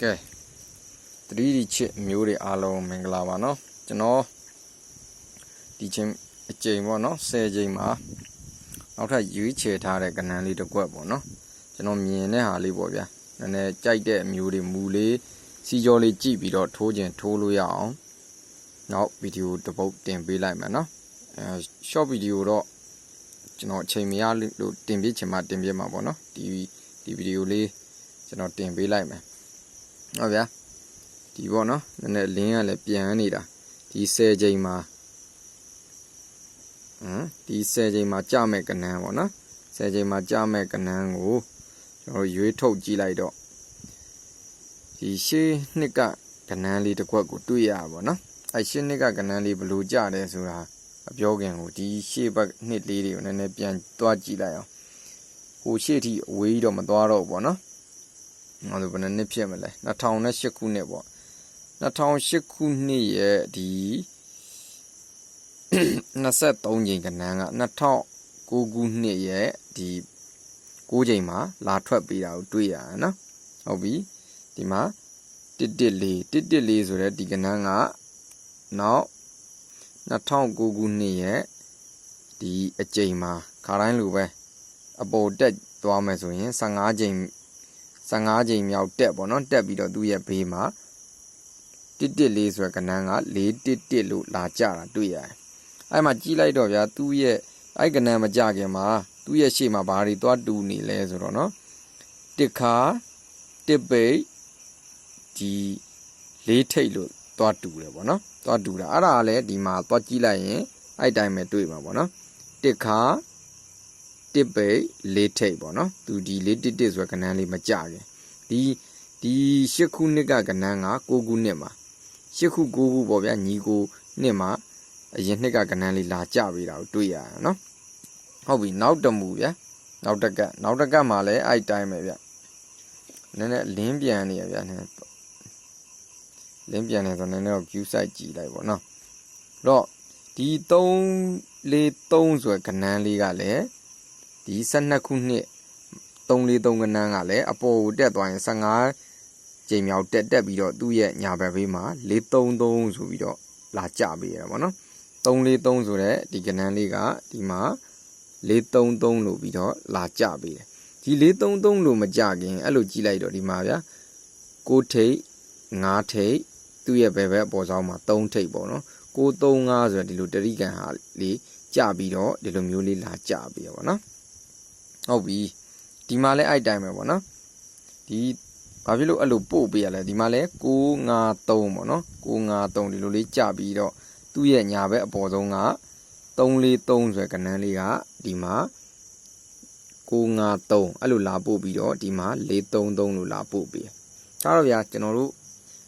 ကဲ 3D ချစ်မျိုးတွေအားလုံးမင်္ဂလာပါเนาะကျွန်တော်ဒီချင်းအကြိမ်ပေါ့เนาะ10ကြိမ်မှာနောက်ထပ်ရွေးချယ်ထားတဲ့ကဏ္ဍလေးတစ်ကွက်ပေါ့เนาะကျွန်တော်မြင်တဲ့ဟာလေးပေါ့ဗျာနည်းနည်းကြိုက်တဲ့အမျိုးတွေမူလေးစီကြောလေးကြည့်ပြီးတော့ထိုးခြင်းထိုးလို့ရအောင်နောက်ဗီဒီယိုတစ်ပုတ်တင်ပေးလိုက်မယ်เนาะအဲ short video တော့ကျွန်တော်အချိန်မရလို့တင်ပြချင်မှတင်ပြမှာပေါ့เนาะဒီဒီဗီဒီယိုလေးကျွန်တော်တင်ပေးလိုက်မယ် ဟုတ်ဗျာဒီပေါ့နော်နည်းနည်းလင်းကလည်းပြန်နေတာဒီ10ချိန်မှာဟမ်ဒီ10ချိန်မှာကြမဲ့ကနန်းပေါ့နော်10ချိန်မှာကြမဲ့ကနန်းကိုကျွန်တော်ရွေးထုတ်ကြည့်လိုက်တော့ဒီရှေးနှစ်ကကနန်းလေးတစ်ခွက်ကိုတွေ့ရပါပေါ့နော်အဲရှေးနှစ်ကကနန်းလေးဘယ်လိုကြတယ်ဆိုတာအပြောခင်ကိုဒီရှေးဘက်နှစ်လေးတွေကိုနည်းနည်းပြန်သွားကြည့်လိုက်အောင်ဟိုရှေ့ထိအဝေးတော့မသွားတော့ဘူးပေါ့နော် ဟောလို့ဘယ်နှစ်နှစ်ဖြစ်မလဲ2008ခုနှစ်ပေါ့2008ခုနှစ်ရဲ့ဒီ23ချိန်ကနန်းက2009ခုနှစ်ရဲ့ဒီ6ချိန်မှာလာထွက်ပေးတာကိုတွေ့ရရနော်ဟုတ်ပြီဒီမှာ114 114ဆိုတဲ့ဒီကနန်းကနောက်2009ခုနှစ်ရဲ့ဒီအချိန်မှာခါတိုင်းလိုပဲအပေါ်တက်သွားမယ်ဆိုရင်15ချိန် 15ချိန်မြောက်တက်ပေါ့နော်တက်ပြီးတော့သူ့ရဲ့ဘေးမှာ114ဆိုတဲ့ကဏ္ဍက411လို့လာကြတာတွေ့ရတယ်။အဲ့မှာကြီးလိုက်တော့ဗျာသူ့ရဲ့အဲ့ကဏ္ဍမကြခင်မှာသူ့ရဲ့ရှေ့မှာဘာတွေသွားတူနေလဲဆိုတော့နော်တစ်ခါတစ်ပိတ်ဒီလေးထိတ်လို့သွားတူတယ်ပေါ့နော်။သွားတူတာအဲ့ဒါကလည်းဒီမှာသွားကြည့်လိုက်ရင်အဲ့တိုင်းပဲတွေ့မှာပေါ့နော်။တစ်ခါ တစ်ပိတ်လေးထိတ်ပေါ့နော်။သူဒီ411ဆိုတဲ့ကဏ္ဍလေးမကြခင်ဒီဒီရှစ်ခုနှစ်ကကဏ္ဍက9ခုနှစ်မှာရှစ်ခု9ခုပေါ့ဗျာညီကိုနှစ်မှာအရင်နှစ်ကကဏ္ဍလေးလာကြပေးတာကိုတွေ့ရတာနော်ဟုတ်ပြီနောက်တမူဗျာနောက်တကက်နောက်တကက်မှာလည်းအဲ့တိုင်းပဲဗျနည်းနည်းလင်းပြန်နေရဗျာနည်းလင်းပြန်နေဆိုနည်းနည်းတော့ view site ကြည့်လိုက်ပေါ့နော်တော့ဒီ3လေး3ဆိုရယ်ကဏ္ဍလေးကလည်း ဒီ12ခုနှစ်343ကဏ္ဍကလည်းအပေါ်ကိုတက်သွားရင်15ချိန်မြောက်တက်တက်ပြီးတော့သူ့ရဲ့ညာဘက်ဘေးမှာ433ဆိုပြီးတော့လာကြပေးရတာပေါ့နော်343ဆိုတဲ့ဒီကဏ္ဍလေးကဒီမှာ433လို့ပြီးတော့လာကြပေးတယ်ဒီ433လို့မကြခင်အဲ့လိုကြည့်လိုက်တော့ဒီမှာဗျာ6ထိပ်5ထိပ်သူ့ရဲ့ဘယ်ဘက်အပေါ်ဆောင်မှာ3ထိပ်ပေါ့နော်635ဆိုတဲ့ဒီလိုတရိကန်ဟာလေးကြပြီးတော့ဒီလိုမျိုးလေးလာကြပေးရပါတော့ ဟုတ်ပြီဒီမှာလည်းအဲ့တိုင်းပဲပေါ့နော်ဒီဘာဖြစ်လို့အဲ့လိုပို့ပေးရလဲဒီမှာလဲ653ပေါ့နော်653ဒီလိုလေးကြပြီးတော့သူ့ရဲ့ညာဘက်အပေါ်ဆုံးက343ဆိုတဲ့ကဏ္ဍလေးကဒီမှာ653အဲ့လိုလာပို့ပြီးတော့ဒီမှာ433လို့လာပို့ပေးဒါတော့ဗျာကျွန်တော်တို့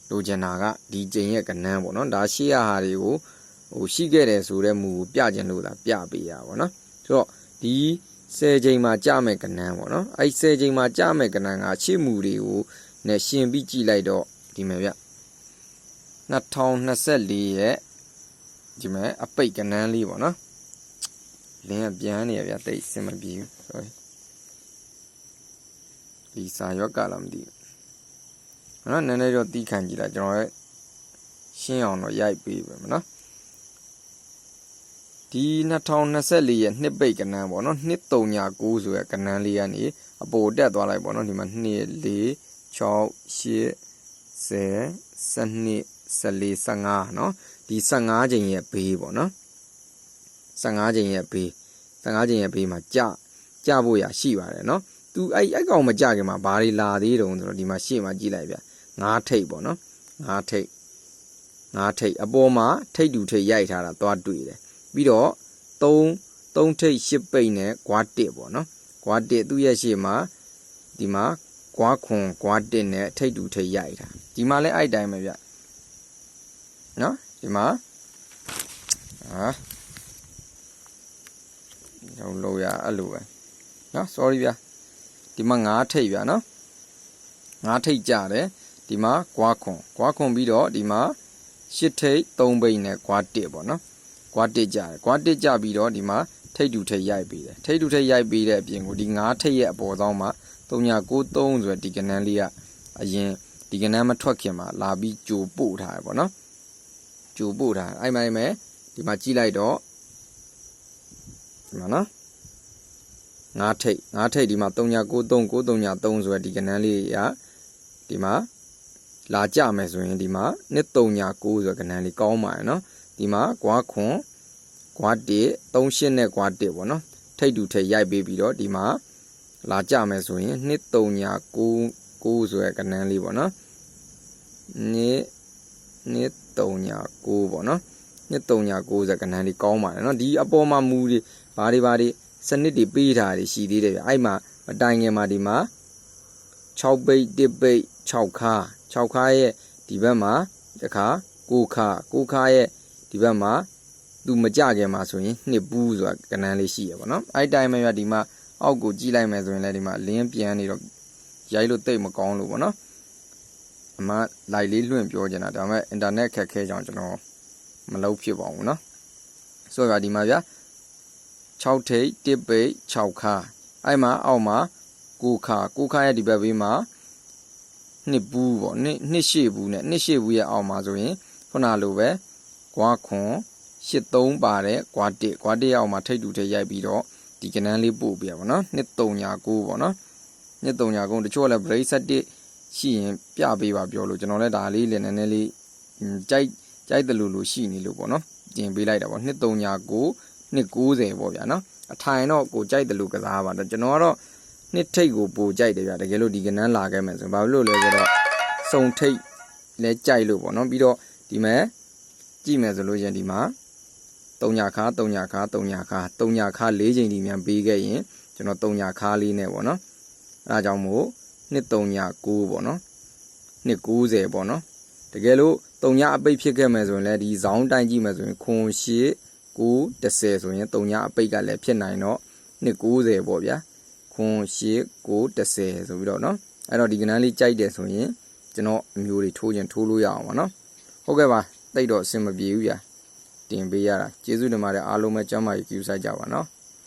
လိုချင်တာကဒီကျင်ရဲ့ကဏ္ဍပေါ့နော်ဒါရှေ့ရဟာတွေကိုဟိုရှိခဲ့တယ်ဆိုတဲ့မူကိုပြကျင်လို့လားပြပေးရပါတော့ဆိုတော့ဒီ 10ချိန်မှာကြမဲ့ကဏ္ဍပေါ့နော်အဲ့10ချိန်မှာကြမဲ့ကဏ္ဍကရှေ့မူတွေကိုနဲ့ရှင်ပြီးကြည့်လိုက်တော့ဒီမဲ့ဗျ2024ရဲ့ဒီမဲ့အပိတ်ကဏ္ဍလေးပေါ့နော်လင်းကပြန်နေရဗျတိတ်စင်မပြေဘူး sorry ဒီစာရွက်ကလာမသိဘူးနော်နည်းနည်းတော့တီးခံကြည့်လိုက်ကျွန်တော်ရဲ့ရှင်းအောင်တော့ရိုက်ပေးပဲမနော် ဒီ2024ရဲ့နှစ်ပိတ်ကဏ္ဍပေါ့နော်နှစ်396ဆိုရယ်ကဏ္ဍလေးကနေအပေါ်တက်သွားလိုက်ပေါ့နော်ဒီမှာ2 4 6 8 10 12 14 15เนาะဒီ15ချိန်ရဲ့ဘေးပေါ့နော်15ချိန်ရဲ့ဘေး15ချိန်ရဲ့ဘေးမှာကြကြဖို့ရရှိပါတယ်เนาะသူအဲ့အဲ့ကောင်မကြခင်မှာဘာတွေလာသေးတုံးဆိုတော့ဒီမှာရှေ့မှာကြည့်လိုက်ဗျ9ထိပ်ပေါ့နော်9ထိပ်9ထိပ်အပေါ်မှာထိပ်တူထိပ်ရိုက်ထားတာသွားတွေ့တယ် ပြီးတော့3 3ထိပ်10ပိတ်နဲ့ကွာ1ပေါ့နော်ကွာ1သူ့ရဲ့ရှေ့မှာဒီမှာကွာခွန်ကွာ1နဲ့ထိပ်တူထိပ်ရိုက်တာဒီမှာလည်းအဲ့တိုင်းပဲဗျနော်ဒီမှာဟာတော့လို့ရအဲ့လိုပဲနော် sorry ဗျဒီမှာ9ထိပ်ဗျနော်9ထိပ်ကြတယ်ဒီမှာကွာခွန်ကွာခွန်ပြီးတော့ဒီမှာ10ထိပ်3ပိတ်နဲ့ကွာ1ပေါ့နော် ကွာ1ကြတယ်ကွာ1ကြပြီးတော့ဒီမှာထိပ်တူထိပ်ရိုက်ပေးတယ်ထိပ်တူထိပ်ရိုက်ပေးတဲ့အပြင်ကိုဒီ9ထိပ်ရဲ့အပေါ်ဆောင်မှာ3993ဆိုတဲ့ဒီကနန်းလေးကအရင်ဒီကနန်းမထွက်ခင်မှာလာပြီးကြိုပို့ထားတယ်ပေါ့နော်ကြိုပို့ထားအဲ့မှာအဲ့မဲ့ဒီမှာကြည့်လိုက်တော့ဒီမှာနော်ငါးထိတ်ငါးထိတ်ဒီမှာ3993 933ဆိုရယ်ဒီကနန်းလေးရဒီမှာ လာကြမယ်ဆိုရင်ဒီမှာ239ဆိုရယ်ကနန်းလေးကောင်းပါရယ်နော်ဒီမှာကွာခွန်ကွာ1 38နဲ့ကွာ1ပေါ့နော်ထိတ်တူထိတ်ရိုက်ပေးပြီးတော့ဒီမှာလာကြမယ်ဆိုရင်239 9ဆိုရယ်ကနန်းလေးပေါ့နော်နှစ်နှစ်339ပေါ့နော်နှစ်339ဆိုရယ်ကနန်းလေးကောင်းပါတယ်နော်ဒီအပေါ်မှာမူတွေဘာတွေဘာတွေစနစ်တွေပေးထားတွေရှိသေးတယ်ဗျအဲ့မှာမတိုင်ငယ်မှာဒီမှာ6ပိတ်1ပိတ်6ခါ 6ခါရဲ့ဒီဘက်မှာတခါ9ခါ9ခါရဲ့ဒီဘက်မှာသူမကြခင်မှာဆိုရင်နှစ်ပူးဆိုတာကနန်းလေးရှိရပါတော့အဲ့တိုင်းမှာဒီမှာအောက်ကိုကြည့်လိုက်မယ်ဆိုရင်လည်းဒီမှာလင်းပြန်နေတော့ရိုက်လို့တိတ်မကောင်းလို့ပေါ့နော်အမလိုက်လေးလွင့်ပြောချင်တာဒါပေမဲ့အင်တာနက်ခက်ခဲကြောင်ကျွန်တော်မလုပ်ဖြစ်ပါဘူးနော်ဆိုတော့ဒီမှာဗျာ6ထိပ်1ပိတ်6ခါအဲ့မှာအောက်မှာ9ခါ9ခါရဲ့ဒီဘက်ဘေးမှာ နှစ်ဘူးပေါ့နှစ်နှစ်ရှေ့ဘူးနဲ့နှစ်ရှေ့ဘူးရဲ့အောက်မှာဆိုရင်ခုနလိုပဲကွာခွန်83ပါတယ်ကွာ1ကွာ1အောက်မှာထိတ်တူထိတ်ရိုက်ပြီးတော့ဒီကနန်းလေးပို့ပြရပါတော့နှစ်339ပေါ့နော်နှစ်တုံညာကုန်းတချို့ကလည်း break set ရှိရင်ပြပေးပါပြောလို့ကျွန်တော်လည်းဒါလေးလည်းနည်းနည်းလေးကြိုက်ကြိုက်တယ်လို့လို့ရှိနေလို့ပေါ့နော်တင်ပေးလိုက်တာပေါ့နှစ်တုံညာကိုနှစ်90ပေါ့ဗျာနော်အထိုင်တော့ကိုကြိုက်တယ်လို့ကစားပါတော့ကျွန်တော်ကတော့ နှစ်ထိတ်ကိုပိုကြိုက်တယ်ဗျာတကယ်လို့ဒီကနန်းလာခဲ့မယ်ဆိုရင်ဘာလို့လဲဆိုတော့စုံထိတ်လဲကြိုက်လို့ပေါ့နော်ပြီးတော့ဒီမဲ့ကြည့်မယ်ဆိုလို့ရင်ဒီမှာတုံညာခါတုံညာခါတုံညာခါတုံညာခါ၄ချိန်ဒီမြန်ပေးခဲ့ရင်ကျွန်တော်တုံညာခါလေးနဲ့ပေါ့နော်အဲဒါကြောင့်မို့နှစ်396ပေါ့နော်နှစ်90ပေါ့နော်တကယ်လို့3ညအပိတ်ဖြစ်ခဲ့မယ်ဆိုရင်လည်းဒီဇောင်းတိုင်းကြည့်မယ်ဆိုရင်ခွန်ရှိ9 10ဆိုရင်3ညအပိတ်ကလည်းဖြစ်နိုင်တော့နှစ်90ပေါ့ဗျာ ခွန်ရှိ9 10ဆိုပြီးတော့နော်အဲ့တော့ဒီကနန်းလေးကြိုက်တယ်ဆိုရင်ကျွန်တော်အမျိုးတွေထိုးခြင်းထိုးလို့ရအောင်ပါနော်ဟုတ်ကဲ့ပါတိတ်တော့အဆင်မပြေဘူးဗျာတင်ပေးရတာကျေးဇူးတင်ပါတယ်အားလုံးပဲကျမ်းမာရေးကြည့်ဆိုင်ကြပါနော်